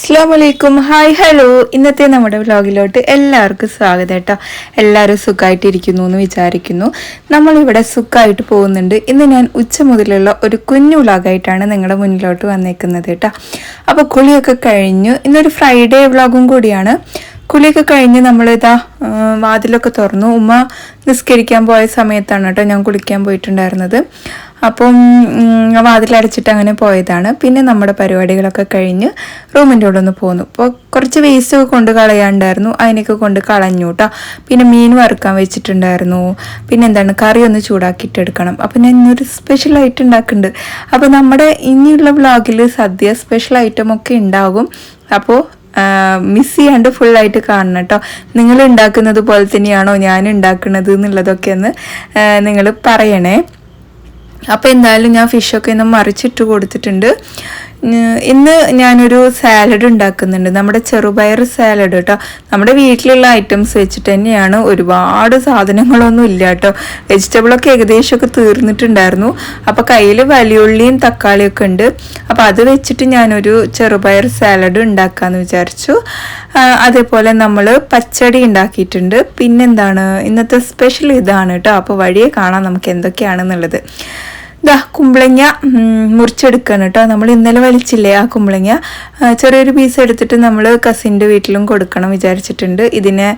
അസ്സാം വലൈക്കും hi hello. ഇന്നത്തെ നമ്മുടെ വ്ലോഗിലോട്ട് എല്ലാവർക്കും സ്വാഗതം കേട്ടോ. എല്ലാവരും സുഖമായിട്ടിരിക്കുന്നു എന്ന് വിചാരിക്കുന്നു. നമ്മളിവിടെ സുഖമായിട്ട് പോകുന്നുണ്ട്. ഇന്ന് ഞാൻ ഉച്ച മുതലുള്ള ഒരു കുഞ്ഞു വ്ലോഗായിട്ടാണ് നിങ്ങളുടെ മുന്നിലോട്ട് വന്നേക്കുന്നത് കേട്ടോ. അപ്പോൾ കുളിയൊക്കെ കഴിഞ്ഞു. ഇന്നൊരു ഫ്രൈഡേ വ്ലോഗും കൂടിയാണ്. കുളിയൊക്കെ കഴിഞ്ഞ് നമ്മളിതാ വാതിലൊക്കെ തുറന്നു. ഉമ്മ നിസ്കരിക്കാൻ പോയ സമയത്താണ് കേട്ടോ ഞാൻ കുളിക്കാൻ പോയിട്ടുണ്ടായിരുന്നത്. അപ്പം വാതിലടച്ചിട്ട് അങ്ങനെ പോയതാണ്. പിന്നെ നമ്മുടെ പരിപാടികളൊക്കെ കഴിഞ്ഞ് റൂമിന്റെ ഉള്ളിൽ ഒന്ന് പോന്നു. അപ്പോൾ കുറച്ച് വേസ്റ്റ് ഒക്കെ കൊണ്ട് കളയാണ്ടായിരുന്നു. അതിനൊക്കെ കൊണ്ട് കളഞ്ഞു കേട്ടോ. പിന്നെ മീൻ വറുക്കാൻ വെച്ചിട്ടുണ്ടായിരുന്നു. പിന്നെ എന്താണ് കറി ഒന്ന് ചൂടാക്കിയിട്ട് എടുക്കണം. അപ്പം ഞാൻ ഇന്നൊരു സ്പെഷ്യൽ ഐറ്റം ഉണ്ടാക്കുന്നുണ്ട്. അപ്പോൾ നമ്മുടെ ഇനിയുള്ള വ്ളോഗിൽ സദ്യ സ്പെഷ്യൽ ഐറ്റം ഒക്കെ ഉണ്ടാകും. അപ്പോൾ മിസ് ചെയ്യാണ്ട് ഫുള്ളായിട്ട് കാണണം കേട്ടോ നിങ്ങൾ ഉണ്ടാക്കുന്നത് പോലെ തന്നെയാണോ ഞാൻ ഉണ്ടാക്കുന്നത് എന്നുള്ളതൊക്കെ ഒന്ന് നിങ്ങൾ പറയണേ. അപ്പോൾ എന്തായാലും ഞാൻ ഫിഷൊക്കെ ഒന്ന് മറിച്ചിട്ട് കൊടുത്തിട്ടുണ്ട്. ഇന്ന് ഞാനൊരു സാലഡ് ഉണ്ടാക്കുന്നുണ്ട്. നമ്മുടെ ചെറുപയർ സാലഡ് കേട്ടോ നമ്മുടെ വീട്ടിലുള്ള ഐറ്റംസ് വെച്ചിട്ട് തന്നെയാണ് ഒരുപാട് സാധനങ്ങളൊന്നും ഇല്ല കേട്ടോ വെജിറ്റബിളൊക്കെ ഏകദേശമൊക്കെ തീർന്നിട്ടുണ്ടായിരുന്നു. അപ്പോൾ കയ്യിൽ വലിയുള്ളിയും തക്കാളിയൊക്കെ ഉണ്ട്. അപ്പോൾ അത് വെച്ചിട്ട് ഞാനൊരു ചെറുപയർ സാലഡ് ഉണ്ടാക്കാമെന്ന് വിചാരിച്ചു. അതേപോലെ നമ്മൾ പച്ചടി ഉണ്ടാക്കിയിട്ടുണ്ട്. പിന്നെന്താണ്? ഇന്നത്തെ സ്പെഷ്യൽ ഇതാണ് കേട്ടോ അപ്പോൾ വഴിയെ കാണാം നമുക്ക് എന്തൊക്കെയാണെന്നുള്ളത്. ദാ കുമ്പളങ്ങ ഉം, മുറിച്ചെടുക്കണം കേട്ടോ. നമ്മൾ ഇന്നലെ വലിച്ചില്ലേ ആ കുമ്പളങ്ങ? ചെറിയൊരു പീസ് എടുത്തിട്ട് നമ്മൾ കസിന്റെ വീട്ടിലും കൊടുക്കണം വിചാരിച്ചിട്ടുണ്ട്. ഇതിനെ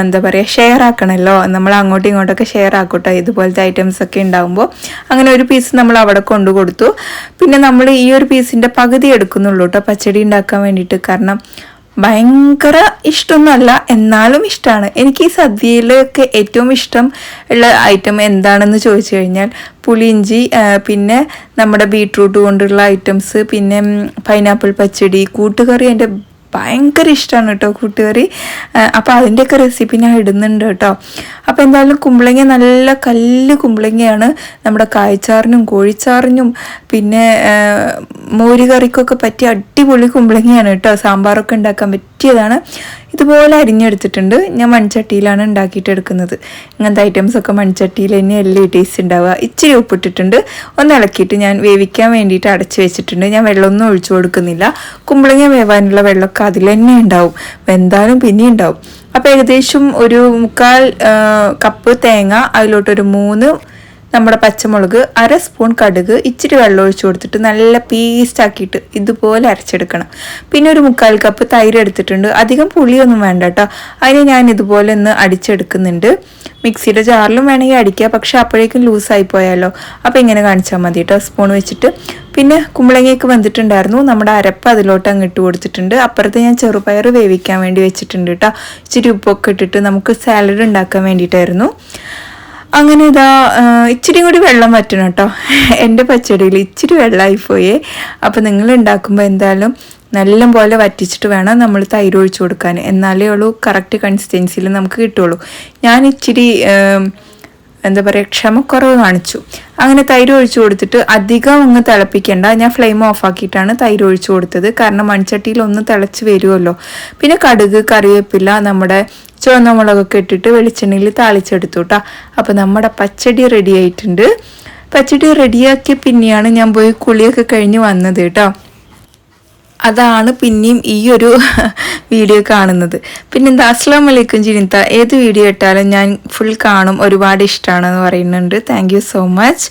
എന്താ പറയുക ഷെയർ ആക്കണമല്ലോ നമ്മൾ അങ്ങോട്ടും ഇങ്ങോട്ടൊക്കെ ഷെയർ ആക്കട്ടോ ഇതുപോലത്തെ ഐറ്റംസ് ഒക്കെ ഉണ്ടാകുമ്പോൾ അങ്ങനെ ഒരു പീസ് നമ്മൾ അവിടെ കൊണ്ടു കൊടുത്തു. പിന്നെ നമ്മൾ ഈ ഒരു പീസിന്റെ പകുതി എടുക്കുന്നുള്ളൂ കേട്ടോ. പച്ചടി ഉണ്ടാക്കാൻ വേണ്ടിയിട്ട്. കാരണം ഭയങ്കര ഇഷ്ടമൊന്നുമല്ല എന്നാലും ഇഷ്ടമാണ് എനിക്ക് ഈ സദ്യയിലൊക്കെ ഏറ്റവും ഇഷ്ടം ഉള്ള ഐറ്റം എന്താണെന്ന് ചോദിച്ചു കഴിഞ്ഞാൽ പുളിയിഞ്ചി പിന്നെ നമ്മുടെ ബീട്രൂട്ട് കൊണ്ടുള്ള ഐറ്റംസ് പിന്നെ പൈനാപ്പിൾ പച്ചടി കൂട്ടുകറി എന്റെ ഭയങ്കര ഇഷ്ടമാണ് കേട്ടോ കൂട്ടുകറി. അപ്പോൾ അതിന്റെയൊക്കെ റെസിപ്പി ഞാൻ ഇടുന്നുണ്ട് കേട്ടോ. അപ്പോൾ എന്തായാലും കുമ്പളങ്ങ നല്ല കല്ല് കുമ്പളങ്ങയാണ്. നമ്മുടെ കായ്ച്ചാറിനും കോഴിച്ചാറിനും പിന്നെ മോരുകറിക്കൊക്കെ കറിക്കൊക്കെ പറ്റിയ അടിപൊളി കുമ്പളങ്ങയാണ് കേട്ടോ. സാമ്പാറൊക്കെ ഉണ്ടാക്കാൻ പറ്റിയതാണ്. ഇതുപോലെ അരിഞ്ഞെടുത്തിട്ടുണ്ട്. ഞാൻ മൺചട്ടിയിലാണ് ഉണ്ടാക്കിയിട്ട് എടുക്കുന്നത് ഇങ്ങനത്തെ ഐറ്റംസ് ഒക്കെ മൺചട്ടിയിൽ തന്നെ എല്ലാം ടേസ്റ്റ് ഉണ്ടാവുക. ഇച്ചിരി ഉപ്പിട്ടിട്ടുണ്ട്. ഒന്ന് ഇളക്കിയിട്ട് ഞാൻ വേവിക്കാൻ വേണ്ടിയിട്ട് അടച്ചു വെച്ചിട്ടുണ്ട്. ഞാൻ വെള്ളമൊന്നും ഒഴിച്ചു കൊടുക്കുന്നില്ല. കുമ്പളങ്ങ വേവാനുള്ള വെള്ളമൊക്കെ അതിൽ തന്നെ ഉണ്ടാവും. വെന്താലും പിന്നെ ഉണ്ടാവും. അപ്പോൾ ഏകദേശം ഒരു മുക്കാൽ കപ്പ് തേങ്ങ അതിലോട്ടൊരു മൂന്ന് നമ്മുടെ പച്ചമുളക് അര സ്പൂൺ കടുക് ഇച്ചിരി വെള്ളം ഒഴിച്ചു കൊടുത്തിട്ട് നല്ല പേസ്റ്റ് ആക്കിയിട്ട് ഇതുപോലെ അരച്ചെടുക്കണം. പിന്നെ ഒരു മുക്കാൽ കപ്പ് തൈര് എടുത്തിട്ടുണ്ട്. അധികം പുളിയൊന്നും വേണ്ട കേട്ടോ. അതിന് ഞാൻ ഇതുപോലെ ഒന്ന് അടിച്ചെടുക്കുന്നുണ്ട്. മിക്സിയുടെ ജാറിലും വേണമെങ്കിൽ അടിക്കുക പക്ഷെ അപ്പോഴേക്കും ലൂസായി പോയാലോ. അപ്പോൾ ഇങ്ങനെ കാണിച്ചാൽ മതി കേട്ടോ. സ്പൂൺ വെച്ചിട്ട്. പിന്നെ കുമ്പളങ്ങയൊക്കെ വന്നിട്ടുണ്ടായിരുന്നു. നമ്മുടെ അരപ്പ് അതിലോട്ട് അങ്ങ് ഇട്ട് കൊടുത്തിട്ടുണ്ട്. അപ്പുറത്ത് ഞാൻ ചെറുപയർ വേവിക്കാൻ വേണ്ടി വെച്ചിട്ടുണ്ട് കേട്ടോ. ഇച്ചിരി ഉപ്പൊക്കെ ഇട്ടിട്ട് നമുക്ക് സാലഡ് ഉണ്ടാക്കാൻ വേണ്ടിയിട്ടായിരുന്നു. അങ്ങനെ ഇതാ ഇച്ചിരി കൂടി വെള്ളം പറ്റണം കേട്ടോ എന്റെ പച്ചടിയിൽ ഇച്ചിരി വെള്ളമായി പോയേ. അപ്പോൾ നിങ്ങൾ ഉണ്ടാക്കുമ്പോൾ എന്തായാലും നല്ല പോലെ വറ്റിച്ചിട്ട് വേണം നമ്മൾ തൈര് ഒഴിച്ചു കൊടുക്കാൻ. എന്നാലേ ഉള്ളൂ കറക്റ്റ് കൺസിസ്റ്റൻസിയിൽ നമുക്ക് കിട്ടുള്ളൂ. ഞാൻ ഇച്ചിരി എന്താ പറയുക ക്ഷമക്കുറവ് കാണിച്ചു. അങ്ങനെ തൈര് ഒഴിച്ചു കൊടുത്തിട്ട് അധികം ഒന്ന് തിളപ്പിക്കേണ്ട. ഞാൻ ഫ്ലെയിം ഓഫ് ആക്കിയിട്ടാണ് തൈര് ഒഴിച്ചു കൊടുത്തത്. കാരണം മൺചട്ടിയിൽ ഒന്ന് തിളച്ച് വരുമല്ലോ. പിന്നെ കടുക് കറിവേപ്പില നമ്മുടെ ചുവന്ന മുളകൊക്കെ ഇട്ടിട്ട് വെളിച്ചെണ്ണയിൽ താളിച്ചെടുത്തു കേട്ടോ അപ്പോൾ നമ്മുടെ പച്ചടി റെഡി ആയിട്ടുണ്ട്. പച്ചടി റെഡിയാക്കിയ പിന്നെയാണ് ഞാൻ പോയി കുളിയൊക്കെ കഴിഞ്ഞ് വന്നത് കേട്ടോ. അതാണ് പിന്നെയും ഈ ഒരു വീഡിയോ കാണുന്നത്. പിന്നെ എന്താ അസ്ലാം വലൈക്കും ജിനിത്ത ഏത് വീഡിയോ ഇട്ടാലും ഞാൻ ഫുൾ കാണും. ഒരുപാട് ഇഷ്ടമാണെന്ന് പറയുന്നുണ്ട്. താങ്ക് യു സോ മച്ച്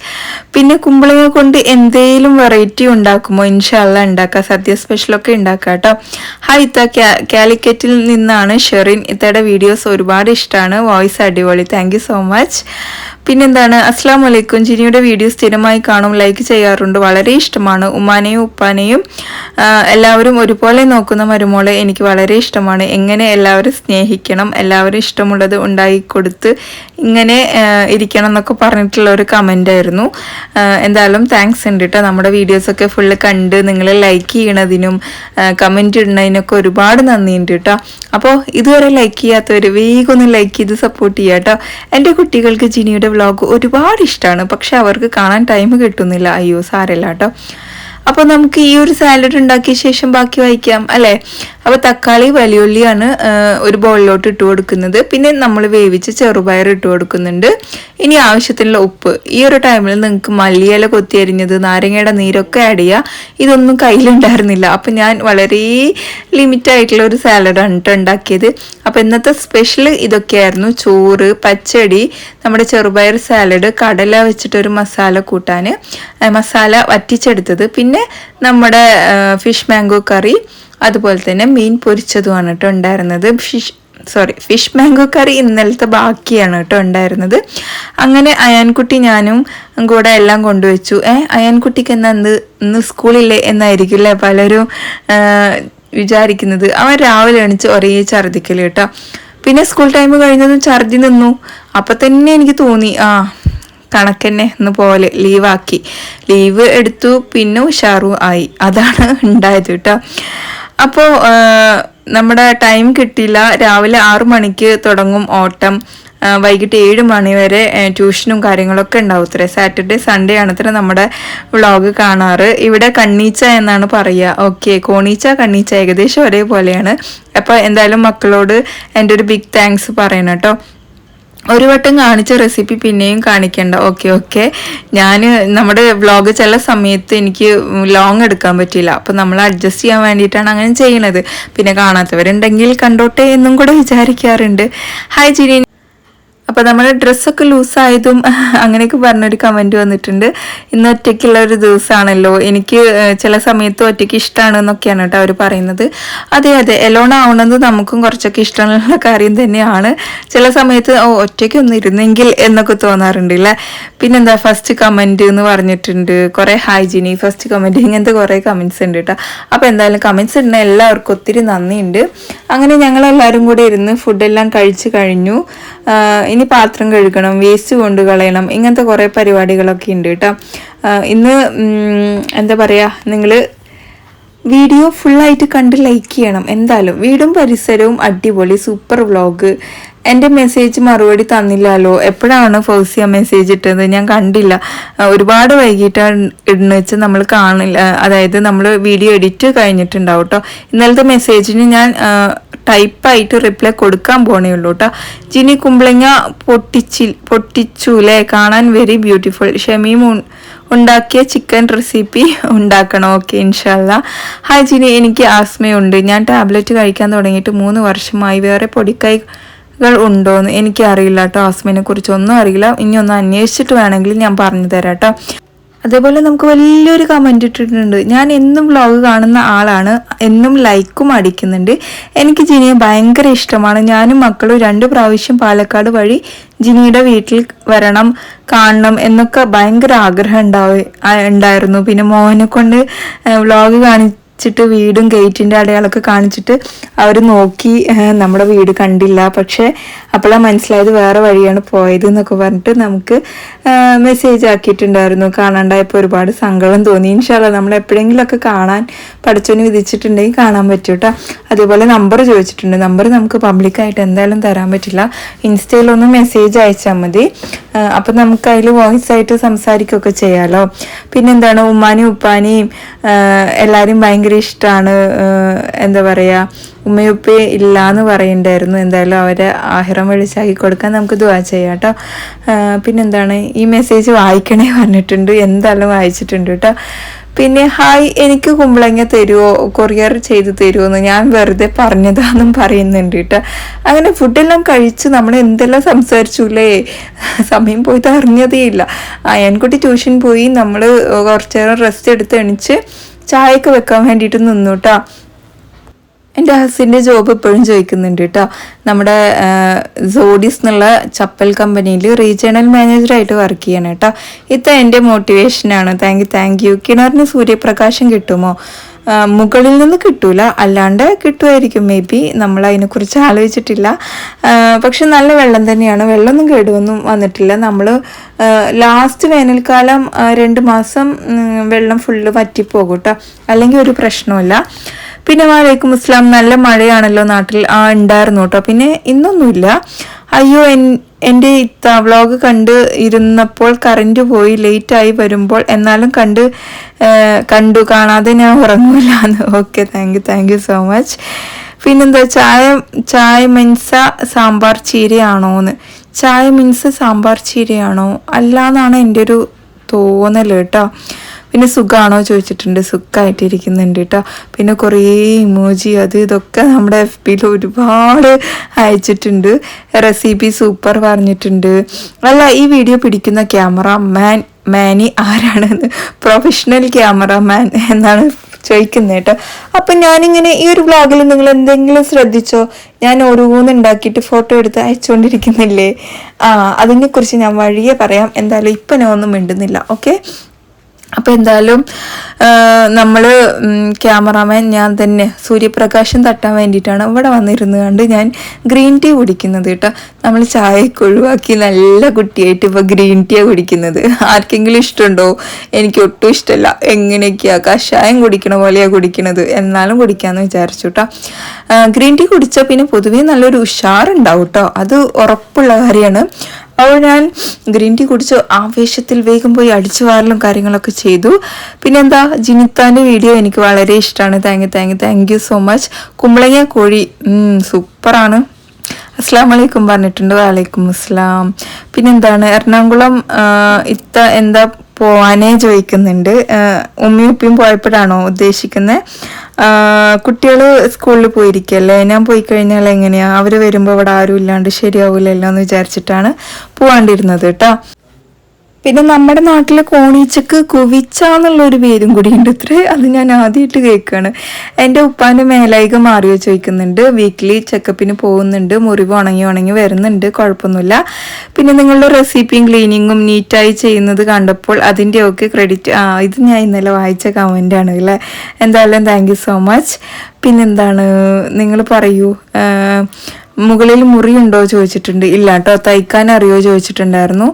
പിന്നെ കുമ്പളങ്ങ കൊണ്ട് എന്തേലും വെറൈറ്റി ഉണ്ടാക്കുമോ? ഇൻഷാല്ല ഉണ്ടാക്കാം. സദ്യ സ്പെഷ്യലൊക്കെ ഉണ്ടാക്കാം കേട്ടോ. ഹായ് ഇത്ത കാലിക്കറ്റിൽ നിന്നാണ് ഷെറിൻ. ഇത്തയുടെ വീഡിയോസ് ഒരുപാട് ഇഷ്ടമാണ് വോയിസ് അടിപൊളി. താങ്ക് സോ മച്ച് പിന്നെന്താണ്? അസ്സാം വലൈക്കും ജിനിയുടെ വീഡിയോ സ്ഥിരമായി കാണും ലൈക്ക് ചെയ്യാറുണ്ട്. വളരെ ഇഷ്ടമാണ്. ഉമ്മാനെയും ഉപ്പാനെയും എല്ലാവരും ഒരുപോലെ നോക്കുന്ന മരുമോളെ എനിക്ക് വളരെ ഇഷ്ടമാണ്. എങ്ങനെ എല്ലാവരും സ്നേഹിക്കണം എല്ലാവരും ഇഷ്ടമുള്ളത് ഉണ്ടാക്കി കൊടുത്ത് ഇങ്ങനെ ഇരിക്കണം എന്നൊക്കെ പറഞ്ഞിട്ടുള്ള ഒരു കമന്റ് ആയിരുന്നു. എന്തായാലും താങ്ക്സ് ഉണ്ട് കേട്ടോ നമ്മുടെ വീഡിയോസൊക്കെ ഫുള്ള് കണ്ട് നിങ്ങൾ ലൈക്ക് ചെയ്യണതിനും കമന്റ് ഇടുന്നതിനൊക്കെ ഒരുപാട് നന്ദിയുണ്ട് കേട്ടോ അപ്പോൾ ഇതുവരെ ലൈക്ക് ചെയ്യാത്തവർ വേഗം ഒന്ന് ലൈക്ക് ചെയ്ത് സപ്പോർട്ട് ചെയ്യാം കേട്ടോ എന്റെ കുട്ടികൾക്ക് ജിനിയുടെ വ്ളോഗ് ഒരുപാട് ഇഷ്ടമാണ് പക്ഷെ അവർക്ക് കാണാൻ ടൈം കിട്ടുന്നില്ല. അയ്യോ സാരല്ല കേട്ടോ. അപ്പോൾ നമുക്ക് ഈ ഒരു സാലഡ് ഉണ്ടാക്കിയ ശേഷം ബാക്കി വായിക്കാം അല്ലേ? അപ്പോൾ തക്കാളി വലിയുള്ളിയാണ് ഒരു ബൗളിലോട്ട് ഇട്ട് കൊടുക്കുന്നത്. പിന്നെ നമ്മൾ വേവിച്ച് ചെറുപയർ ഇട്ട് കൊടുക്കുന്നുണ്ട്. ഇനി ആവശ്യത്തിനുള്ള ഉപ്പ്. ഈ ഒരു ടൈമിൽ നിങ്ങൾക്ക് മല്ലിയില കൊത്തി അരിഞ്ഞത് നാരങ്ങയുടെ നീരൊക്കെ ആഡ് ചെയ്യുക ഇതൊന്നും കയ്യിലുണ്ടായിരുന്നില്ല. അപ്പം ഞാൻ വളരെ ലിമിറ്റ് ആയിട്ടുള്ള ഒരു സാലഡാണ് കേട്ടോ ഉണ്ടാക്കിയത്. അപ്പം ഇന്നത്തെ സ്പെഷ്യൽ ഇതൊക്കെയായിരുന്നു. ചോറ് പച്ചടി നമ്മുടെ ചെറുപയർ സാലഡ് കടല വെച്ചിട്ടൊരു മസാല കൂട്ടാൻ മസാല വറ്റിച്ചെടുത്തത്. പിന്നെ നമ്മുടെ ഫിഷ് മാംഗോ കറി അതുപോലെ തന്നെ മീൻ പൊരിച്ചതുമാണ് കേട്ടോ ഉണ്ടായിരുന്നത്. Fish sorry fish mango curry ഇന്നലത്തെ ബാക്കിയാണ് കേട്ടോ ഉണ്ടായിരുന്നത്. അങ്ങനെ അയാൻകുട്ടി ഞാനും കൂടെ എല്ലാം കൊണ്ടുവച്ചു. ഏ അയാൻകുട്ടിക്ക് എന്നാ എന്ത് ഇന്ന് സ്കൂളില്ലേ എന്നായിരിക്കും അല്ലേ പലരും വിചാരിക്കുന്നത്. അവൻ രാവിലെ എണിച്ച് ഒരേ ഛർദിക്കൽ കേട്ടോ. പിന്നെ സ്കൂൾ ടൈം കഴിഞ്ഞതും ഛർദി നിന്നു. അപ്പം തന്നെ എനിക്ക് തോന്നി ആ കണക്കന്നെ എന്ന് പോലെ ലീവാക്കി. ലീവ് എടുത്തു പിന്നെ ഉഷാറു ആയി. അതാണ് ഉണ്ടായത് കേട്ടോ. അപ്പോൾ നമ്മുടെ ടൈം കിട്ടിയില്ല. രാവിലെ ആറു മണിക്ക് തുടങ്ങും ഓട്ടം. വൈകിട്ട് ഏഴ് മണി വരെ ട്യൂഷനും കാര്യങ്ങളൊക്കെ ഉണ്ടാവും ഇത്രേ സാറ്റർഡേ സൺഡേ ആണ് ഇത്ര നമ്മുടെ വ്ളോഗ് കാണാറ്. ഇവിടെ കണ്ണീച്ച എന്നാണ് പറയുക. ഓക്കെ കോണീച്ച കണ്ണീച്ച ഏകദേശം ഒരേപോലെയാണ്. അപ്പോൾ എന്തായാലും മക്കളോട് എന്റെ ഒരു ബിഗ് താങ്ക്സ് പറയണം കേട്ടോ. ഒരു വട്ടം കാണിച്ച റെസിപ്പി പിന്നെയും കാണിക്കണ്ട. ഓക്കെ ഓക്കെ ഞാൻ നമ്മുടെ വ്ളോഗ് ചില സമയത്ത് എനിക്ക് ലോങ് എടുക്കാൻ പറ്റില്ല അപ്പം നമ്മൾ അഡ്ജസ്റ്റ് ചെയ്യാൻ വേണ്ടിയിട്ടാണ് അങ്ങനെ ചെയ്യണത്. പിന്നെ കാണാത്തവരുണ്ടെങ്കിൽ കണ്ടോട്ടെ എന്നും കൂടെ വിചാരിക്കാറുണ്ട്. ഹായ് ജിനി അപ്പോൾ നമ്മുടെ ഡ്രസ്സൊക്കെ ലൂസായതും അങ്ങനെയൊക്കെ പറഞ്ഞൊരു കമന്റ് വന്നിട്ടുണ്ട്. ഇന്ന് ഒറ്റയ്ക്കുള്ള ഒരു ദിവസമാണല്ലോ എനിക്ക് ചില സമയത്ത് ഒറ്റയ്ക്ക് ഇഷ്ടമാണ് എന്നൊക്കെയാണ് കേട്ടോ അവർ പറയുന്നത്. അതെ അതെ എലോൺ ആവണത് നമുക്കും കുറച്ചൊക്കെ ഇഷ്ടമുള്ള കാര്യം തന്നെയാണ്. ചില സമയത്ത് ഓ ഒന്ന് ഇരുന്നെങ്കിൽ എന്നൊക്കെ തോന്നാറുണ്ട് അല്ലേ പിന്നെന്താ ഫസ്റ്റ് കമന്റ് എന്ന് പറഞ്ഞിട്ടുണ്ട്. കുറേ ഹൈജീനി ഫസ്റ്റ് കമന്റ് ഇങ്ങനത്തെ കുറേ കമന്റ്സ് ഉണ്ട് കേട്ടോ. അപ്പോൾ എന്തായാലും കമന്റ്സ് ഇടുന്ന എല്ലാവർക്കും ഒത്തിരി നന്ദിയുണ്ട്. അങ്ങനെ ഞങ്ങൾ എല്ലാവരും കൂടെ ഇരുന്ന് ഫുഡെല്ലാം കഴിച്ചു കഴിഞ്ഞു. ഇനി പാത്രം കഴുകണം വേസ്റ്റ് കൊണ്ട് കളയണം ഇങ്ങനത്തെ കുറേ പരിപാടികളൊക്കെ ഉണ്ട് കേട്ടോ ഇന്ന് എന്താ പറയുക നിങ്ങൾ വീഡിയോ ഫുള്ളായിട്ട് കണ്ട് ലൈക്ക് ചെയ്യണം. എന്തായാലും വീടും പരിസരവും അടിപൊളി സൂപ്പർ വ്ളോഗ് എന്റെ മെസ്സേജ് മറുപടി തന്നില്ലല്ലോ. എപ്പോഴാണ് ഫൗസിയ മെസ്സേജ് ഇട്ടത്? ഞാൻ കണ്ടില്ല. ഒരുപാട് വൈകിട്ടാണ് ഇടുന്ന വെച്ച് നമ്മൾ കാണില്ല. അതായത് നമ്മൾ വീഡിയോ എഡിറ്റ് കഴിഞ്ഞിട്ടുണ്ടാവും കേട്ടോ ഇന്നലത്തെ മെസ്സേജിന് ഞാൻ ടൈപ്പായിട്ട് റിപ്ലൈ കൊടുക്കാൻ പോണേ ഉള്ളൂ കേട്ടോ ജിനി കുമ്പളങ്ങ പൊട്ടിച്ചിൽ പൊട്ടിച്ചു അല്ലേ കാണാൻ വെരി ബ്യൂട്ടിഫുൾ ഷമീം ഉൺ- ഉണ്ടാക്കിയ ചിക്കൻ റെസിപ്പി ഉണ്ടാക്കണം. ഓക്കെ ഇൻഷല്ല ഹായ് ജിനി എനിക്ക് ആസ്മയുണ്ട്. ഞാൻ ടാബ്ലറ്റ് കഴിക്കാൻ തുടങ്ങിയിട്ട് മൂന്ന് വർഷമായി. വേറെ പൊടിക്കൈ പൊടിക്കൈകൾ ഉണ്ടോയെന്ന് എനിക്കറിയില്ല കേട്ടോ. ആസ്മയെ കുറിച്ച് ഒന്നും അറിയില്ല. ഇനി ഒന്ന് അന്വേഷിച്ചിട്ട് വേണമെങ്കിൽ ഞാൻ പറഞ്ഞു തരാം കേട്ടോ. അതേപോലെ നമുക്ക് വലിയൊരു കമന്റ് ഇട്ടിട്ടുണ്ട്. ഞാൻ എന്നും വ്ളോഗ് കാണുന്ന ആളാണ്. എന്നും ലൈക്കും അടിക്കുന്നുണ്ട്. എനിക്ക് ജിനിയെ ഭയങ്കര ഇഷ്ടമാണ്. ഞാനും മക്കളും രണ്ട് പ്രാവശ്യം പാലക്കാട് വഴി ജിനിയുടെ വീട്ടിൽ വരണം കാണണം എന്നൊക്കെ ഭയങ്കര ആഗ്രഹം ഉണ്ടാവും ഉണ്ടായിരുന്നു. പിന്നെ മോഹനെ കൊണ്ട് വ്ളോഗ് കാണിച്ചിട്ട് വീടും ഗേറ്റിന്റെ അടയാളമൊക്കെ കാണിച്ചിട്ട് അവർ നോക്കി നമ്മുടെ വീട് കണ്ടില്ല. പക്ഷേ അപ്പോഴാണ് മനസ്സിലായത് വേറെ വഴിയാണ് പോയത് എന്നൊക്കെ പറഞ്ഞിട്ട് നമുക്ക് മെസ്സേജ് ആക്കിയിട്ടുണ്ടായിരുന്നു. കാണാണ്ടായപ്പോൾ ഒരുപാട് സങ്കടം തോന്നി. ഇൻഷാല്ല നമ്മൾ എപ്പോഴെങ്കിലുമൊക്കെ കാണാൻ പഠിച്ചോന് വിധിച്ചിട്ടുണ്ടെങ്കിൽ കാണാൻ പറ്റും കേട്ടോ അതേപോലെ നമ്പർ ചോദിച്ചിട്ടുണ്ട്. നമ്പർ നമുക്ക് പബ്ലിക്കായിട്ട് എന്തായാലും തരാൻ പറ്റില്ല. ഇൻസ്റ്റയിലൊന്ന് മെസ്സേജ് അയച്ചാൽ മതി. അപ്പം നമുക്ക് അതിൽ വോയിസ് ആയിട്ട് സംസാരിക്കുകയൊക്കെ ചെയ്യാമല്ലോ പിന്നെന്താണ് ഉമ്മാനെയും ഉപ്പാനെയും എല്ലാവരും ഭയങ്കര ഇഷ്ടമാണ് എന്താ പറയുക ഉമ്മയുപ്പി ഇല്ല എന്ന് പറയുന്നുണ്ടായിരുന്നു എന്തായാലും അവരെ ആഹിറം വിളിച്ചാക്കി കൊടുക്കാൻ നമുക്ക് ദുവാ ചെയ്യാം കേട്ടോ. പിന്നെന്താണ് ഈ മെസ്സേജ് വായിക്കണേ പറഞ്ഞിട്ടുണ്ട്. എന്തായാലും വായിച്ചിട്ടുണ്ട് കേട്ടോ. പിന്നെ ഹായ് എനിക്ക് കുമ്പളങ്ങ തരുമോ കൊറിയർ ചെയ്ത് തരുമോ എന്ന് ഞാൻ വെറുതെ പറഞ്ഞതാന്നും പറയുന്നുണ്ട് കേട്ടോ. അങ്ങനെ ഫുഡെല്ലാം കഴിച്ച് നമ്മൾ എന്തെല്ലാം സംസാരിച്ചുല്ലേ സമയം പോയിട്ട് അറിഞ്ഞതേ ഇല്ല. അയൻകുട്ടി ട്യൂഷൻ പോയി. നമ്മൾ കുറച്ചേരം റെസ്റ്റ് എടുത്ത് എണിച്ച് ചായയൊക്കെ വെക്കാൻ വേണ്ടിയിട്ട് നിന്നു കേട്ടോ എന്റെ ഹസ്സിന്റെ ജോബ് ഇപ്പോഴും ചോദിക്കുന്നുണ്ട് കേട്ടോ നമ്മുടെ സോഡീസ് എന്നുള്ള ചപ്പൽ കമ്പനിയിൽ റീജിയണൽ മാനേജറായിട്ട് വർക്ക് ചെയ്യണം കേട്ടോ ഇത്ത എന്റെ മോട്ടിവേഷനാണ് താങ്ക് യു താങ്ക് യു കിണറിന് സൂര്യപ്രകാശം കിട്ടുമോ? മുകളിൽ നിന്ന് കിട്ടൂല. അല്ലാണ്ട് കിട്ടുമായിരിക്കും മേ ബി നമ്മൾ അതിനെക്കുറിച്ച് ആലോചിച്ചിട്ടില്ല. പക്ഷെ നല്ല വെള്ളം തന്നെയാണ്. വെള്ളമൊന്നും കേടുവൊന്നും വന്നിട്ടില്ല. നമ്മൾ ലാസ്റ്റ് വേനൽക്കാലം രണ്ട് മാസം വെള്ളം ഫുള്ള് വറ്റിപ്പോകും കേട്ടോ അല്ലെങ്കിൽ ഒരു പ്രശ്നമില്ല പിന്നെ വാലേക്കും ഇസ്ലാം നല്ല മഴയാണല്ലോ നാട്ടിൽ. ആ ഉണ്ടായിരുന്നു കേട്ടോ പിന്നെ ഇന്നൊന്നുമില്ല. അയ്യോ എൻ എന്റെ ഇത്ത വ്ളോഗ് കണ്ട് ഇരുന്നപ്പോൾ കറണ്ട് പോയി ലേറ്റായി വരുമ്പോൾ എന്നാലും കണ്ട് കണ്ടു. കാണാതെ ഞാൻ ഉറങ്ങൂല. Okay thank you thank you so much പിന്നെന്താ ചായ ചായ മിൻസ സാമ്പാർ ചീരയാണോ എന്ന് ചായ മിൻസ് സാമ്പാർ ചീരയാണോ? അല്ലാന്നാണ് എന്റെ ഒരു തോന്നൽ കേട്ടോ. പിന്നെ സുഖമാണോ ചോദിച്ചിട്ടുണ്ട്. സുഖമായിട്ടിരിക്കുന്നുണ്ട് കേട്ടോ പിന്നെ കുറേ ഇമോജി അത് ഇതൊക്കെ നമ്മുടെ എഫ് പിയിൽ ഒരുപാട് അയച്ചിട്ടുണ്ട്. റെസിപ്പി സൂപ്പർ പറഞ്ഞിട്ടുണ്ട്. അല്ല ഈ വീഡിയോ പിടിക്കുന്ന ക്യാമറ മാൻ മാനി ആരാണെന്ന്? പ്രൊഫഷണൽ ക്യാമറമാൻ എന്നാണ് ചോദിക്കുന്നത് കേട്ടോ അപ്പം ഞാനിങ്ങനെ ഈ ഒരു വ്ളോഗിൽ നിങ്ങൾ എന്തെങ്കിലും ശ്രദ്ധിച്ചോ? ഞാൻ ഓരോന്ന് ഉണ്ടാക്കിയിട്ട് ഫോട്ടോ എടുത്ത് അയച്ചുകൊണ്ടിരിക്കുന്നില്ലേ ആ അതിനെക്കുറിച്ച് ഞാൻ വഴിയെ പറയാം. എന്തായാലും ഇപ്പം ഞാൻ ഒന്നും മിണ്ടുന്നില്ല. ഓക്കെ അപ്പം എന്തായാലും നമ്മൾ ക്യാമറാമാൻ ഞാൻ തന്നെ സൂര്യപ്രകാശം തട്ടാൻ വേണ്ടിയിട്ടാണ് ഇവിടെ വന്നിരുന്നു കണ്ട് ഞാൻ ഗ്രീൻ ടീ കുടിക്കുന്നത് കേട്ടോ. നമ്മൾ ചായയൊക്കെ ഒഴിവാക്കി നല്ല കുട്ടിയായിട്ട് ഇപ്പോൾ ഗ്രീൻ ടീയാണ് കുടിക്കുന്നത്. ആർക്കെങ്കിലും ഇഷ്ടമുണ്ടോ? എനിക്ക് ഒട്ടും ഇഷ്ടമല്ല. എങ്ങനെയൊക്കെയാ? കഷായം കുടിക്കണ പോലെയാണ് കുടിക്കണത്. എന്നാലും കുടിക്കാമെന്ന് വിചാരിച്ചു കേട്ടോ. ഗ്രീൻ ടീ കുടിച്ചാൽ പിന്നെ പൊതുവേ നല്ലൊരു ഉഷാറുണ്ടാവും കേട്ടോ. അത് ഉറപ്പുള്ള കാര്യമാണ്. അപ്പോൾ ഞാൻ ഗ്രീൻ ടീ കുടിച്ച് ആവേശത്തിൽ വേഗം പോയി അടിച്ചു വാരലും കാര്യങ്ങളൊക്കെ ചെയ്തു. പിന്നെന്താ ജിനിത്താന്റെ വീഡിയോ എനിക്ക് വളരെ ഇഷ്ടമാണ്. Thank you thank you thank you so much കുമ്പളങ്ങ കോഴി സൂപ്പറാണ്. അസ്സാം വലൈക്കും പറഞ്ഞിട്ടുണ്ട്. വലൈക്കും അസ്സലാം. പിന്നെന്താണ് എറണാകുളം ഇത്ത എന്താ പോവാനേ ചോദിക്കുന്നുണ്ട്. ഉമ്മയും ഉപ്പയും പോയപ്പോഴാണോ ഉദ്ദേശിക്കുന്നത് കുട്ടികൾ സ്കൂളിൽ പോയിരിക്കല്ലേ? ഞാൻ പോയി കഴിഞ്ഞാൽ എങ്ങനെയാ? അവർ വരുമ്പോൾ ഇവിടെ ആരും ഇല്ലാണ്ട് ശരിയാവില്ലല്ലോ എന്ന് വിചാരിച്ചിട്ടാണ് പോവാണ്ടിരുന്നത് കേട്ടോ. പിന്നെ നമ്മുടെ നാട്ടിലെ കോണീച്ചക്ക് കുവിച്ച എന്നുള്ള ഒരു പേരും കൂടി ഉണ്ട് ഇത്രേ അത് ഞാൻ ആദ്യമായിട്ട് കേൾക്കുകയാണ് എന്റെ ഉപ്പാന്റെ മേലായിക മാറിയോ ചോദിക്കുന്നുണ്ട്. വീക്കിലി ചെക്കപ്പിന് പോകുന്നുണ്ട്. മുറിവ് ഉണങ്ങി ഉണങ്ങി വരുന്നുണ്ട്. കുഴപ്പമൊന്നുമില്ല. പിന്നെ നിങ്ങളുടെ റെസിപ്പിയും ക്ലീനിങ്ങും നീറ്റായി ചെയ്യുന്നത് കണ്ടപ്പോൾ അതിന്റെയൊക്കെ ക്രെഡിറ്റ് ആ ഇത് ഞാൻ ഇന്നലെ വായിച്ച കമന്റ് ആണ് അല്ലേ? എന്തായാലും താങ്ക് യു സോ മച്ച് പിന്നെന്താണ് നിങ്ങൾ പറയൂ. മുകളിൽ മുറിയുണ്ടോ ചോദിച്ചിട്ടുണ്ട്. ഇല്ല കേട്ടോ തയ്ക്കാൻ അറിയോ ചോദിച്ചിട്ടുണ്ടായിരുന്നു.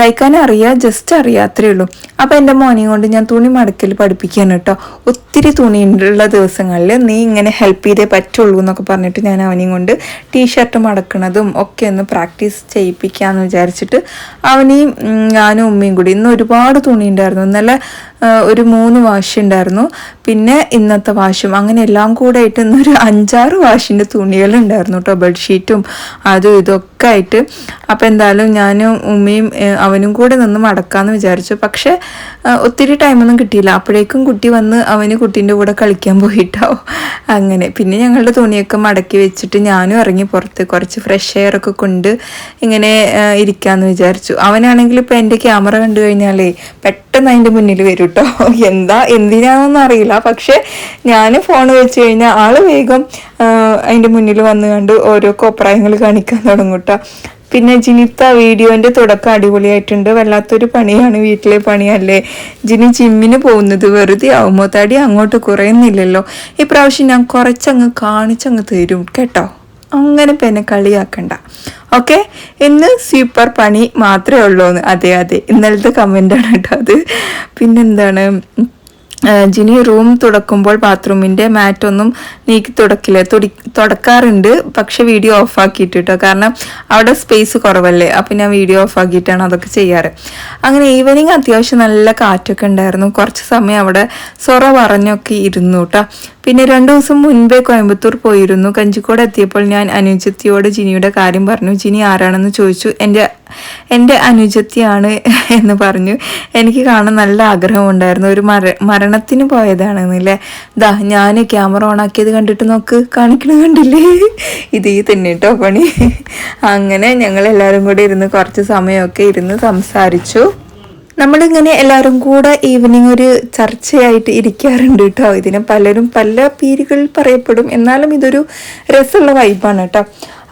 തയ്ക്കാൻ അറിയാം ജസ്റ്റ് അറിയാം അത്രേ ഉള്ളൂ. അപ്പം എന്റെ മോനെയും കൊണ്ട് ഞാൻ തുണി മടക്കൽ പഠിപ്പിക്കുകയാണ് കേട്ടോ. ഒത്തിരി തുണിയുള്ള ദിവസങ്ങളിൽ നീ ഇങ്ങനെ ഹെൽപ്പ് ചെയ്തേ പറ്റുള്ളൂ എന്നൊക്കെ പറഞ്ഞിട്ട് ഞാൻ അവനെയും കൊണ്ട് ടീഷർട്ട് മടക്കണതും ഒക്കെ ഒന്ന് പ്രാക്ടീസ് ചെയ്യിപ്പിക്കാമെന്ന് വിചാരിച്ചിട്ട് അവനെയും ഞാനും ഉമ്മയും കൂടി ഇന്ന് ഒരുപാട് തുണി ഉണ്ടായിരുന്നു. ഇന്നലെ ഒരു മൂന്ന് വാഷ് ഉണ്ടായിരുന്നു. പിന്നെ ഇന്നത്തെ വാഷും അങ്ങനെ എല്ലാം കൂടെ ആയിട്ട് ഇന്നൊരു അഞ്ചാറ് വാഷിന്റെ തുണികളുണ്ടായിരുന്നു കേട്ടോ. ബെഡ്ഷീറ്റും അതും ഇതൊക്കെ ആയിട്ട്. അപ്പോൾ എന്തായാലും ഞാനും ഉമ്മയും അവനും കൂടെ നിന്ന് മടക്കാമെന്ന് വിചാരിച്ചു. പക്ഷെ ഒത്തിരി ടൈമൊന്നും കിട്ടിയില്ല. അപ്പോഴേക്കും കുട്ടി വന്ന് അവന് കുട്ടീന്റെ കൂടെ കളിക്കാൻ പോയിട്ടോ അങ്ങനെ. പിന്നെ ഞങ്ങളുടെ തുണിയൊക്കെ മടക്കി വെച്ചിട്ട് ഞാനും ഇറങ്ങി പുറത്ത്. കുറച്ച് ഫ്രഷ് എയർ ഒക്കെ കൊണ്ട് ഇങ്ങനെ ഇരിക്കാമെന്ന് വിചാരിച്ചു. അവനാണെങ്കിൽ ഇപ്പം എന്റെ ക്യാമറ കണ്ടു കഴിഞ്ഞാലേ പെട്ടെന്ന് അതിന്റെ മുന്നിൽ വരും കേട്ടോ എന്താ എന്തിനാണെന്നൊന്നും അറിയില്ല. പക്ഷെ ഞാൻ ഫോൺ വെച്ച് കഴിഞ്ഞാൽ ആൾ വേഗം അതിന്റെ മുന്നിൽ വന്ന് കണ്ട് ഓരോ കോപ്രായങ്ങൾ കാണിക്കാൻ തുടങ്ങും കേട്ടോ പിന്നെ ജിനിത്ത വീഡിയോന്റെ തുടക്കം അടിപൊളിയായിട്ടുണ്ട്. വല്ലാത്തൊരു പണിയാണ് വീട്ടിലെ പണിയല്ലേ ജിനി ജിമ്മിന് പോകുന്നത് വെറുതെ ആവുമോ? തടി അങ്ങോട്ട് കുറയുന്നില്ലല്ലോ. ഇപ്രാവശ്യം ഞാൻ കുറച്ചങ്ങ് കാണിച്ചങ്ങ് തരും കേട്ടോ. അങ്ങനെ പിന്നെ കളിയാക്കണ്ട. ഓക്കെ? ഇന്ന് സൂപ്പർ പണി മാത്രമേ ഉള്ളൂ അതെ അതെ. ഇന്നലത്തെ കമന്റാണ് കേട്ടോ അത്. പിന്നെന്താണ്? ജിനി റൂം തുടക്കുമ്പോൾ ബാത്റൂമിന്റെ മാറ്റൊന്നും നീക്കി തുടക്കില്ല. തുടി തുടക്കാറുണ്ട് പക്ഷെ വീഡിയോ ഓഫ് ആക്കിയിട്ട് കേട്ടോ കാരണം അവിടെ സ്പേസ് കുറവല്ലേ അപ്പം ഞാൻ വീഡിയോ ഓഫ് ആക്കിയിട്ടാണ് അതൊക്കെ ചെയ്യാറ്. അങ്ങനെ ഈവനിങ് അത്യാവശ്യം നല്ല കാറ്റൊക്കെ ഉണ്ടായിരുന്നു. കുറച്ച് സമയം അവിടെ സൊറ പറഞ്ഞൊക്കെ ഇരുന്നു കേട്ടോ പിന്നെ രണ്ടു ദിവസം മുൻപേ കോയമ്പത്തൂർ പോയിരുന്നു. കഞ്ചിക്കോട് എത്തിയപ്പോൾ ഞാൻ അനുജത്തിയോട് ജിനിയുടെ കാര്യം പറഞ്ഞു. ജിനി ആരാണെന്ന് ചോദിച്ചു. എന്റെ എന്റെ അനുജത്തിയാണ് എന്ന് പറഞ്ഞു. എനിക്ക് കാണാൻ നല്ല ആഗ്രഹമുണ്ടായിരുന്നു. ഒരു മര മരണത്തിന് പോയതാണെന്നല്ലേ ദാ ഞാൻ ക്യാമറ ഓൺ ആക്കിയത് കണ്ടിട്ട് നോക്ക്. കാണിക്കണ കണ്ടില്ലേ? ഇത് തന്നെ കേട്ടോ പണി? അങ്ങനെ ഞങ്ങൾ എല്ലാവരും കൂടി ഇരുന്ന് കുറച്ച് സമയമൊക്കെ ഇരുന്ന് സംസാരിച്ചു. നമ്മളിങ്ങനെ എല്ലാവരും കൂടെ ഈവനിങ് ഒരു ചർച്ചയായിട്ട് ഇരിക്കാറുണ്ട് കേട്ടോ. ഇതിനെ പലരും പല പേരുകളിൽ പറയപ്പെടും. എന്നാലും ഇതൊരു രസമുള്ള വൈബാണ് കേട്ടോ.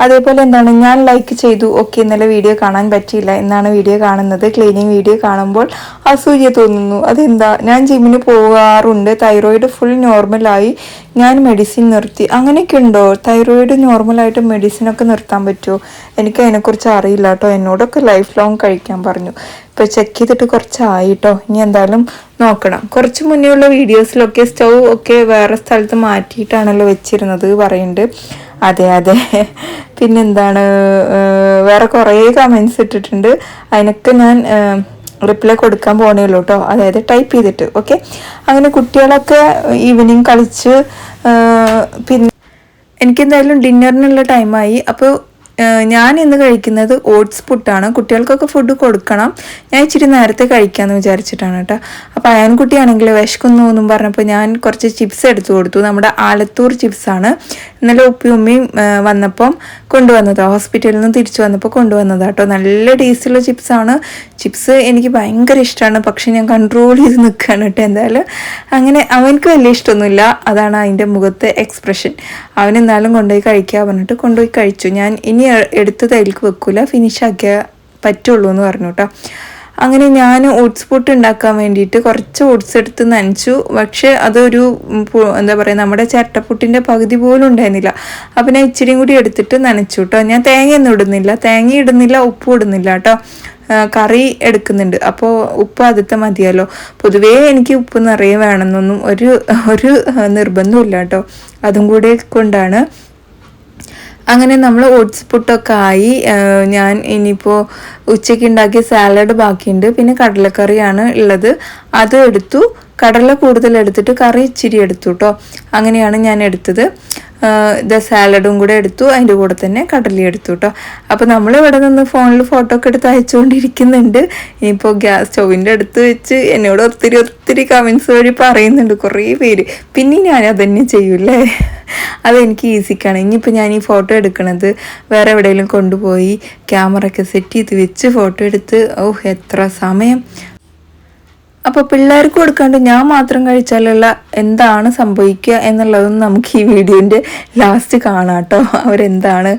അതേപോലെ എന്താണ് ഞാൻ ലൈക്ക് ചെയ്തു ഓക്കെ ഇന്നലെ വീഡിയോ കാണാൻ പറ്റിയില്ല എന്നാണ് വീഡിയോ കാണുന്നത്. ക്ലീനിങ് വീഡിയോ കാണുമ്പോൾ അസൂയ തോന്നുന്നു. അതെന്താ? ഞാൻ ജിമ്മിന് പോകാറുണ്ട്. തൈറോയിഡ് ഫുൾ നോർമലായി ഞാൻ മെഡിസിൻ നിർത്തി. അങ്ങനെയൊക്കെ ഉണ്ടോ? തൈറോയിഡ് നോർമലായിട്ട് മെഡിസിനൊക്കെ നിർത്താൻ പറ്റുമോ? എനിക്ക് അതിനെക്കുറിച്ച് അറിയില്ല കേട്ടോ എന്നോടൊക്കെ ലൈഫ് ലോങ് കഴിക്കാൻ പറഞ്ഞു. ഇപ്പോൾ ചെക്ക് ചെയ്തിട്ട് കുറച്ചായി കേട്ടോ ഇനി എന്തായാലും നോക്കണം. കുറച്ച് മുന്നേ ഉള്ള വീഡിയോസിലൊക്കെ സ്റ്റൗ ഒക്കെ വേറെ സ്ഥലത്ത് മാറ്റിയിട്ടാണല്ലോ വെച്ചിരുന്നത് പറയുന്നുണ്ട്. അതെ അതെ. പിന്നെന്താണ് വേറെ കുറേ കമൻസ് ഇട്ടിട്ടുണ്ട്. അതിനൊക്കെ ഞാൻ റിപ്ലൈ കൊടുക്കാൻ പോണേ ഉള്ളൂ കേട്ടോ. അതായത് ടൈപ്പ് ചെയ്തിട്ട് ഓക്കെ അങ്ങനെ കുട്ടികളൊക്കെ ഈവനിങ് കളിച്ച് പിന്നെ എനിക്കെന്തായാലും ഡിന്നറിനുള്ള ടൈമായി അപ്പോൾ ഞാൻ ഇന്ന് കഴിക്കുന്നത് ഓട്സ് പുട്ടാണ്. കുട്ടികൾക്കൊക്കെ ഫുഡ് കൊടുക്കണം. ഞാൻ ഇച്ചിരി നേരത്തെ കഴിക്കാമെന്ന് വിചാരിച്ചിട്ടാണ് കേട്ടോ. അപ്പോൾ അയാൻകുട്ടിയാണെങ്കിൽ വിശക്കുന്നു എന്നും പറഞ്ഞപ്പോൾ ഞാൻ കുറച്ച് ചിപ്സ് എടുത്തു കൊടുത്തു. നമ്മുടെ ആലത്തൂർ ചിപ്സാണ് ഇന്നലെ ഉപ്പി ഉമ്മയും വന്നപ്പം കൊണ്ടുവന്നതാണ് ഹോസ്പിറ്റലിൽ നിന്ന് തിരിച്ചു വന്നപ്പോൾ കൊണ്ടുവന്നതാണ് കേട്ടോ നല്ല ടേസ്റ്റുള്ള ചിപ്സാണ്. ചിപ്സ് എനിക്ക് ഭയങ്കര ഇഷ്ടമാണ് പക്ഷെ ഞാൻ കൺട്രോൾ ചെയ്ത് നിൽക്കുകയാണ് കേട്ടോ എന്തായാലും. അങ്ങനെ അവനക്ക് വലിയ ഇഷ്ടമൊന്നുമില്ല. അതാണ് അതിന്റെ മുഖത്തെ എക്സ്പ്രഷൻ അവൻ എന്നാലും കൊണ്ടുപോയി കഴിക്കുക പറഞ്ഞിട്ട് കൊണ്ടുപോയി കഴിച്ചു. ഞാൻ ഇനി എടുത്തത് എടുത്ത് തൈലേക്ക് വെക്കൂല. ഫിനിഷ് ആക്കിയാൽ പറ്റുള്ളൂ എന്ന് പറഞ്ഞു കേട്ടോ അങ്ങനെ ഞാൻ ഓട്സ് പുട്ട് ഉണ്ടാക്കാൻ വേണ്ടിയിട്ട് കുറച്ച് ഓട്സ് എടുത്ത് നനച്ചു. പക്ഷേ അതൊരു എന്താ പറയുക നമ്മുടെ ചിരട്ടപ്പുട്ടിന്റെ പകുതി പോലും ഉണ്ടായിരുന്നില്ല. അപ്പം ഞാൻ ഇച്ചിരിയും കൂടി എടുത്തിട്ട് നനച്ചു കേട്ടോ ഞാൻ തേങ്ങയൊന്നും ഇടുന്നില്ല. തേങ്ങ ഇടുന്നില്ല ഉപ്പ് ഇടുന്നില്ല കേട്ടോ കറി എടുക്കുന്നുണ്ട്. അപ്പോൾ ഉപ്പ് ആദ്യത്തെ മതിയല്ലോ. പൊതുവേ എനിക്ക് ഉപ്പ് നിറയെ വേണമെന്നൊന്നും ഒരു ഒരു നിർബന്ധമില്ല കേട്ടോ അതും കൂടി കൊണ്ടാണ് അങ്ങനെ നമ്മൾ ഓട്സ് പുട്ടൊക്കെ ആയി ഞാൻ ഇനിയിപ്പോൾ ഉച്ചയ്ക്ക് ഉണ്ടാക്കിയ സാലഡ് ബാക്കിയുണ്ട്. പിന്നെ കടലക്കറിയാണ് ഉള്ളത്. അത് എടുത്തു. കടല കൂടുതൽ എടുത്തിട്ട് കറി ഇച്ചിരി എടുത്തു കേട്ടോ അങ്ങനെയാണ് ഞാൻ എടുത്തത്. ഇത് സാലഡും കൂടെ എടുത്തു അതിന്റെ കൂടെ തന്നെ കടലയും എടുത്തു കേട്ടോ അപ്പോൾ നമ്മൾ ഇവിടെ നിന്ന് ഫോണിൽ ഫോട്ടോ ഒക്കെ എടുത്ത് അയച്ചുകൊണ്ടിരിക്കുന്നുണ്ട്. ഇനിയിപ്പോൾ ഗ്യാസ് സ്റ്റൗവിന്റെ അടുത്ത് വെച്ച് എന്നോട് ഒത്തിരി ഒത്തിരി കമൻസ് വഴി പറയുന്നുണ്ട് കുറേ പേര്. പിന്നെ ഞാൻ അതന്നെ ചെയ്യൂലേ അതെനിക്ക് ഈസിക്കാണ് ഇനിയിപ്പോൾ ഞാൻ ഈ ഫോട്ടോ എടുക്കണത് വേറെ എവിടെയെങ്കിലും കൊണ്ടുപോയി ക്യാമറ ഒക്കെ സെറ്റ് ചെയ്ത് വെച്ച് ഫോട്ടോ എടുത്ത് ഓഹ് എത്ര സമയം. അപ്പോൾ പിള്ളേർക്ക് കൊടുക്കാണ്ട് ഞാൻ മാത്രം കഴിച്ചാലുള്ള എന്താണ് സംഭവിക്കുക എന്നുള്ളതും നമുക്ക് ഈ വീഡിയോന്റെ ലാസ്റ്റ് കാണാം കേട്ടോ അവരെന്താണ്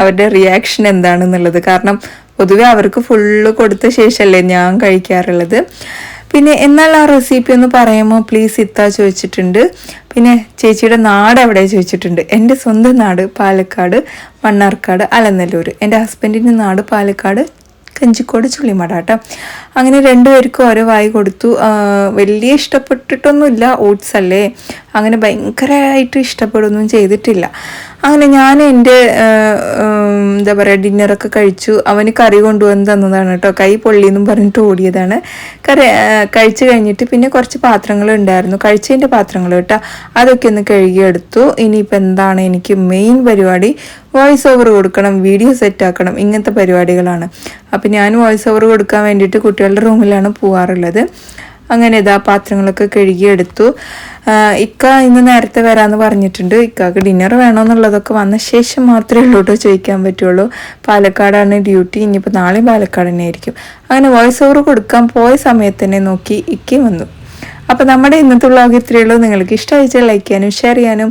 അവരുടെ റിയാക്ഷൻ എന്താണെന്നുള്ളത്. കാരണം പൊതുവെ അവർക്ക് ഫുള്ള് കൊടുത്ത ശേഷമല്ലേ ഞാൻ കഴിക്കാറുള്ളത്. പിന്നെ എന്നാൽ ആ റെസിപ്പി ഒന്ന് പറയുമോ? പ്ലീസ് ഇത്ത ചോദിച്ചിട്ടുണ്ട്. പിന്നെ ചേച്ചിയുടെ നാട് എവിടെ ചോദിച്ചിട്ടുണ്ട്. എന്റെ സ്വന്തം നാട് പാലക്കാട് മണ്ണാർക്കാട് അലനല്ലൂർ. എന്റെ ഹസ്ബൻഡിന്റെ നാട് പാലക്കാട് കഞ്ചിക്കോട് ചുള്ളിമട കേട്ടോ അങ്ങനെ രണ്ടുപേർക്കും ഓരോ വായി കൊടുത്തു. വലിയ ഇഷ്ടപ്പെട്ടിട്ടൊന്നുമില്ല ഓട്സ് അല്ലേ? അങ്ങനെ ഭയങ്കരമായിട്ട് ഇഷ്ടപ്പെടുകയൊന്നും ചെയ്തിട്ടില്ല. അങ്ങനെ ഞാൻ എന്റെ എന്താ പറയുക ഡിന്നറൊക്കെ കഴിച്ചു. അവന് കറി കൊണ്ടുവന്ന് തന്നതാണ് കേട്ടോ. കൈ പൊള്ളിയെന്നും പറഞ്ഞിട്ട് ഓടിയതാണ്. കറി കഴിച്ചു കഴിഞ്ഞിട്ട് പിന്നെ കുറച്ച് പാത്രങ്ങൾ ഉണ്ടായിരുന്നു. കഴിച്ചതിന്റെ പാത്രങ്ങൾ കേട്ടോ. അതൊക്കെ ഒന്ന് കഴുകിയെടുത്തു ഇനിയിപ്പോൾ എന്താണ് എനിക്ക് മെയിൻ പരിപാടി? വോയിസ് ഓവർ കൊടുക്കണം വീഡിയോ സെറ്റാക്കണം ഇങ്ങനത്തെ പരിപാടികളാണ്. അപ്പം ഞാൻ വോയിസ് ഓവർ കൊടുക്കാൻ വേണ്ടിയിട്ട് കുട്ടികളുടെ റൂമിലാണ് പോവാറുള്ളത്. അങ്ങനെ ഇതാ പാത്രങ്ങളൊക്കെ കഴുകിയെടുത്തു. ഇക്ക ഇന്ന് നേരത്തെ വരാമെന്ന് പറഞ്ഞിട്ടുണ്ട്. ഇക്കാക്ക് ഡിന്നർ വേണമെന്നുള്ളതൊക്കെ വന്ന ശേഷം മാത്രമേ ഉള്ളൂ കേട്ടോ ചോദിക്കാൻ പറ്റുള്ളൂ. പാലക്കാടാണ് ഡ്യൂട്ടി. ഇനിയിപ്പോൾ നാളെ പാലക്കാട് തന്നെ ആയിരിക്കും അങ്ങനെ വോയിസ് ഓവർ കൊടുക്കാൻ പോയ സമയത്ത് തന്നെ നോക്കി ഇക്കയും വന്നു. അപ്പോൾ നമ്മുടെ ഇന്നത്തെ വ്ളോഗ് ഇത്രയേ ഉള്ളൂ. നിങ്ങൾക്ക് ഇഷ്ടമായിച്ചാൽ ലൈക്ക് ചെയ്യാനും ഷെയർ ചെയ്യാനും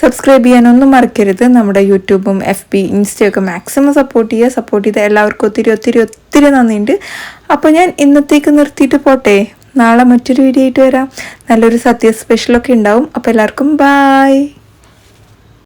സബ്സ്ക്രൈബ് ചെയ്യാനും ഒന്നും മറക്കരുത്. നമ്മുടെ യൂട്യൂബും എഫ് ബി ഇൻസ്റ്റയൊക്കെ മാക്സിമം സപ്പോർട്ട് ചെയ്യുക. സപ്പോർട്ട് ചെയ്ത എല്ലാവർക്കും ഒത്തിരി ഒത്തിരി ഒത്തിരി നന്ദിയുണ്ട്. അപ്പോൾ ഞാൻ ഇന്നത്തേക്ക് നിർത്തിയിട്ട് പോട്ടെ. നാളെ മറ്റൊരു വീഡിയോ ആയിട്ട് വരാം. നല്ലൊരു സദ്യ സ്പെഷ്യലൊക്കെ ഉണ്ടാവും. അപ്പോൾ എല്ലാവർക്കും ബായ്